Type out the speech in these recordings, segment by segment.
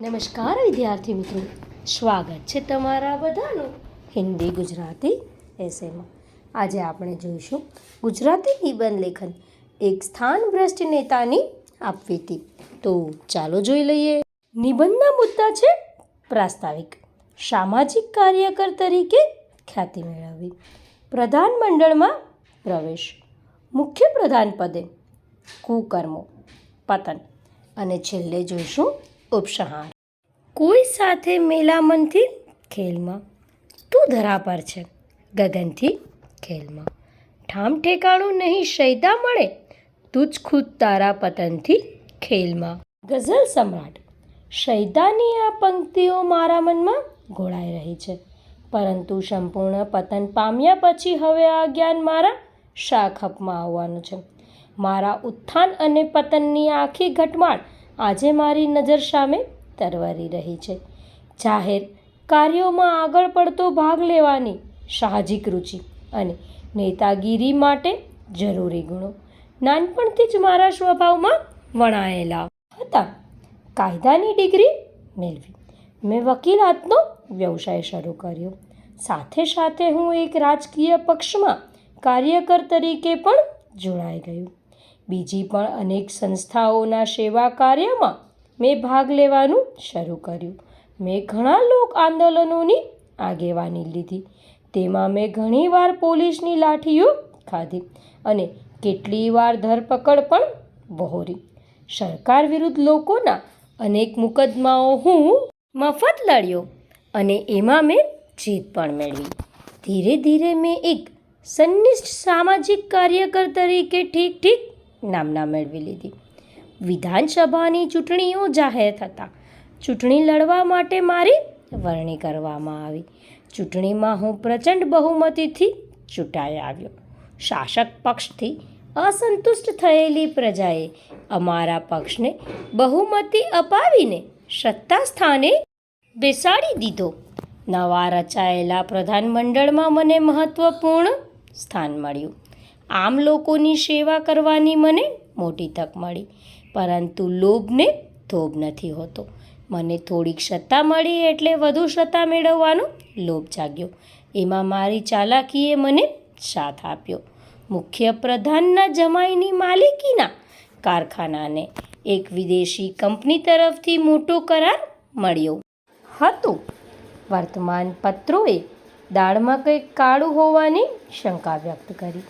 નમસ્કાર વિદ્યાર્થી મિત્રો. સ્વાગત છે તમારા બધાનું હિન્દી ગુજરાતી એસેમાં આજે આપણે જોઈશું ગુજરાતી નિબંધ લેખન. એક સ્થાન ભ્રષ્ટ નેતાની આપવી હતી તો ચાલો જોઈ લઈએ. નિબંધના મુદ્દા છે પ્રાસ્તાવિક. સામાજિક કાર્યકર તરીકે ખ્યાતિ મેળવવી. પ્રધાનમંડળમાં પ્રવેશ. મુખ્ય પ્રધાન પદે કુકર્મો, પતન. અને છેલ્લે જોઈશું ઉપસંહાર કોઈ સાથે મેલામનથી ખેલમાં. તું ધરા પર છે, ગગનથી ખેલમાં. ઠામ ઠેકાણું નહીં શૈદા મળે, તું જ ખુદ તારા પતનથી ખેલમાં. ગઝલ સમ્રાટ શૈદાની આ પંક્તિઓ મારા મનમાં ઘોળાઈ રહી છે. પરંતુ સંપૂર્ણ પતન પામ્યા પછી હવે આ જ્ઞાન મારા શાખપમાં આવવાનું છે. મારા ઉત્થાન અને પતનની આખી ઘટમાળ આજે મારી નજર સામે તરવરી રહી છે. જાહેર કાર્યોમાં આગળ પડતો ભાગ લેવાની સાહજિક રુચિ અને નેતાગીરી માટે જરૂરી ગુણો નાનપણથી જ મારા સ્વભાવમાં વણાયેલા હતા. કાયદાની ડિગ્રી મેળવી. મેં વકીલાતનો વ્યવસાય શરૂ કર્યો. સાથે સાથે હું એક રાજકીય પક્ષમાં કાર્યકર તરીકે પણ જોડાઈ ગયું. બીજી પણ અનેક સંસ્થાઓના સેવા કાર્યમાં મેં ભાગ લેવાનું શરૂ કર્યું. મેં ઘણા લોક આંદોલનોની આગેવાની લીધી. તેમાં મેં ઘણીવાર પોલીસની લાઠીઓ ખાધી અને કેટલી વાર ધરપકડ પણ વહોરી. સરકાર વિરુદ્ધ લોકોના અનેક મુકદ્દમાઓ હું મફત લડ્યો અને એમાં મેં જીત પણ મેળવી. ધીરે ધીરે મેં એક સંનિષ્ઠ સામાજિક કાર્યકર તરીકે ઠીક ઠીક નામના મેળવી લીધી. વિધાનસભાની ચૂંટણીઓ જાહેર થતાં ચૂંટણી લડવા માટે મારી વરણી કરવામાં આવી. ચૂંટણીમાં હું પ્રચંડ બહુમતીથી ચૂંટાઈ આવ્યો. શાસક પક્ષથી અસંતુષ્ટ થયેલી પ્રજાએ અમારા પક્ષને બહુમતી અપાવીને સત્તા સ્થાને બેસાડી દીધો. નવા રચાયેલા પ્રધાનમંડળમાં મને મહત્વપૂર્ણ સ્થાન મળ્યું. આમ લોકોની સેવા કરવાની મને મોટી તક મળી, પરંતુ લોભને થોભ નથી હોતો. મને થોડીક સત્તા મળી એટલે વધુ સત્તા મેળવવાનો લોભ જાગ્યો. એમાં મારી ચાલાકીએ મને સાથ આપ્યો. મુખ્ય પ્રધાનના જમાઈની માલિકીના કારખાનાને એક વિદેશી કંપની તરફથી મોટો કરાર મળ્યો. હતો. વર્તમાન પત્રોએ દાળમાં કંઈક કાળું હોવાની શંકા વ્યક્ત કરી.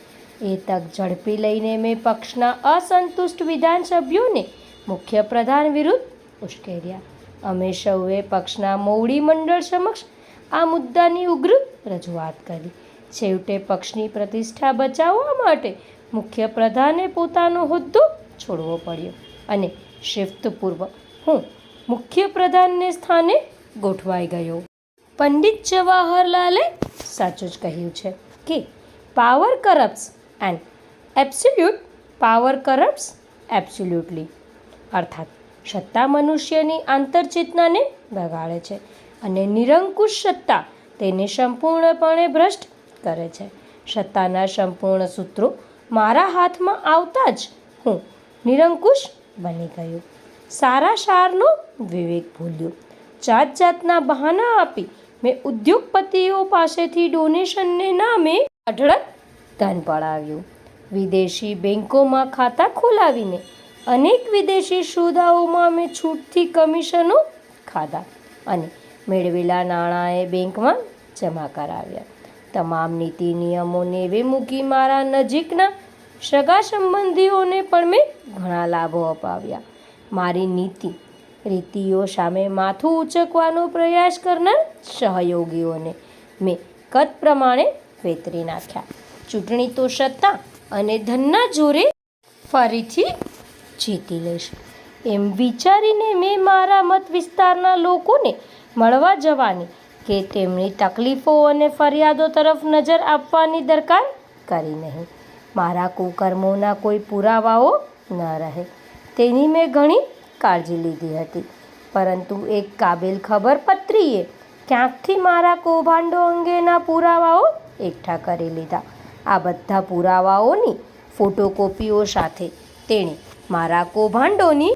એ તક ઝડપી લઈને મેં પક્ષના અસંતુષ્ટ વિધાનસભ્યોને મુખ્ય પ્રધાન વિરુદ્ધ ઉશ્કેર્યા. અમે સૌએ પક્ષના મોવડી મંડળ સમક્ષ આ મુદ્દાની ઉગ્ર રજૂઆત કરી. છેવટે પક્ષની પ્રતિષ્ઠા બચાવવા માટે મુખ્ય પ્રધાને પોતાનો હોદ્દો છોડવો પડ્યો અને શિફ્તપૂર્વક હું મુખ્ય પ્રધાનને સ્થાને ગોઠવાઈ ગયો. પંડિત જવાહરલાલે સાચું જ કહ્યું છે કે power corrupts and absolute power corrupts absolutely અર્થાત સત્તા મનુષ્યની આંતરચેતનાને બગાડે છે અને નિરંકુશ સત્તા તેને સંપૂર્ણપણે ભ્રષ્ટ કરે છે. સત્તાના સંપૂર્ણ સૂત્રો મારા હાથમાં આવતા જ હું નિરંકુશ બની ગયો. સારા સારનો વિવેક ભૂલ્યો. જાત જાતના બહાના આપી મેં ઉદ્યોગપતિઓ પાસેથી ડોનેશનને નામે અઢળક ધન પડાવ્યું. વિદેશી બેંકોમાં ખાતા ખોલાવીને અનેક વિદેશી સુવિધાઓમાં મેં છૂટથી કમિશનો ખાધા અને મેળવેલા નાણાંએ બેંકમાં જમા કરાવ્યા. તમામ નીતિ નિયમોને એવે મૂકી મારા નજીકના સગા સંબંધીઓને પણ મેં ઘણા લાભો અપાવ્યા. મારી નીતિ, રીતિઓ સામે માથું ઉચકવાનો પ્રયાસ કરનાર સહયોગીઓને મેં કદ પ્રમાણે વેતરી નાખ્યા. ચૂંટણી તો સત્તા અને ધનના જોરે ફરીથી જીતી લઈશ. એમ વિચારીને મેં મારા મત વિસ્તારના લોકોને મળવા જવાની કે તેમની તકલીફો અને ફરિયાદો તરફ નજર આપવાની દરકાર કરી નહીં. મારા કુકર્મોના કોઈ પુરાવાઓ ન રહે. તેની મેં ઘણી કાળજી લીધી હતી. પરંતુ એક કાબિલ ખબરપત્રીએ ક્યાંકથી મારા કૌભાંડો અંગેના પુરાવાઓ એકઠા કરી લીધા. આ બધા પુરાવાઓની ફોટોકોપીઓ સાથે. તેણે મારા કૌભાંડોની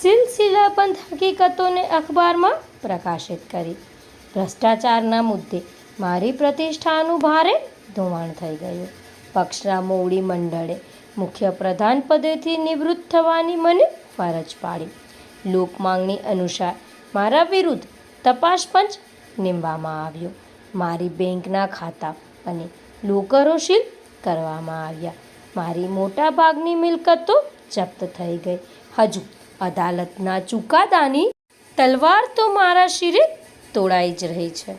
સિલસિલાબંધ હકીકતોને અખબારમાં પ્રકાશિત કરી. ભ્રષ્ટાચારના મુદ્દે મારી પ્રતિષ્ઠાનું ભારે ધોવાણ થઈ ગયું. પક્ષના મોવડી મંડળે મુખ્ય પ્રધાન પદેથી નિવૃત્ત થવાની મને ફરજ પાડી. લોક માંગણી અનુસાર મારા વિરુદ્ધ તપાસ પંચ નીમવામાં આવ્યો. મારી બેંકના ખાતા અને લોકરો સીલ કરવામાં આવ્યા. મારી મોટાભાગની મિલકતો જપ્ત થઈ ગઈ. હજુ અદાલતના ચુકાદાની તલવાર તો મારા શિરે તોડાઈ જ રહી છે.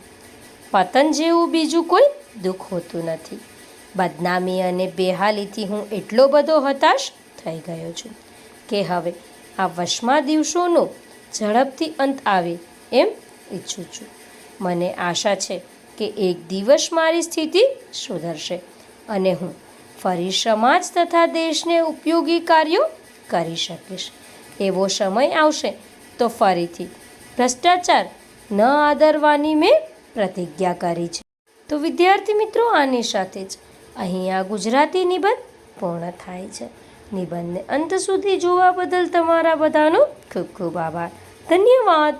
પતન જેવું બીજું કોઈ દુઃખ હોતું નથી. બદનામી અને બેહાલીથી હું એટલો બધો હતાશ થઈ ગયો છું કે હવે આ વશમાં દિવસોનો ઝડપથી અંત આવે એમ ઈચ્છું છું. મને આશા છે કે એક દિવસ મારી સ્થિતિ સુધરશે અને હું ફરી સમાજ તથા દેશને ઉપયોગી કાર્યો કરી શકીશ. એવો સમય આવશે તો ફરીથી ભ્રષ્ટાચાર ન આદરવાની મેં પ્રતિજ્ઞા કરી છે. તો વિદ્યાર્થી મિત્રો, આની સાથે જ અહીં આ ગુજરાતી નિબંધ પૂર્ણ થાય છે. નિબંધને અંત સુધી જોવા બદલ તમારા બધાનો ખૂબ ખૂબ આભાર. ધન્યવાદ.